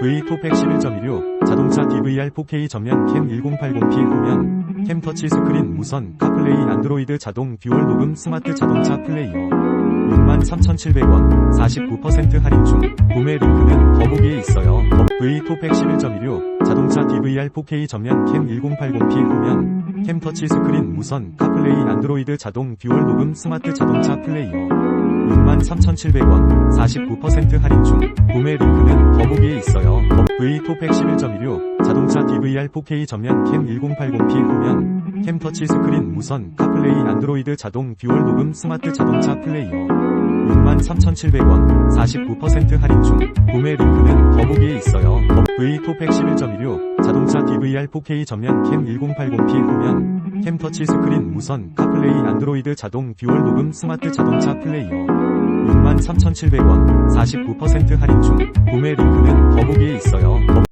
V2 팩 11.16 자동차 DVR 4K 전면 캠 1080p 후면 캠 터치 스크린 무선 카플레이 안드로이드 자동 듀얼 녹음 스마트 자동차 플레이어. 63,700원 49% 할인 중 구매 링크는 더보기에 있어요. V2 팩 11.16 자동차 DVR 4K 전면 캠 1080p 후면 캠 터치 스크린 무선 카플레이 안드로이드 자동 듀얼 녹음 스마트 자동차 플레이어. 63,700원 49% 할인 중 구매 링크는 더보기에 있어요. V2팩 11.16 자동차 DVR 4K 전면 캠 1080p 후면 캠 터치 스크린 무선 카플레이 안드로이드 자동 듀얼 녹음 스마트 자동차 플레이어. 63,700원 49% 할인 중 구매 링크는 더보기에 있어요. V2팩 11.16 자동차 DVR 4K 전면 캠 1080p 후면 캠 터치 스크린 무선 카플레이 안드로이드 자동 듀얼 녹음 스마트 자동차 플레이어 63,700원 49% 할인 중 구매 링크는 더보기에 있어요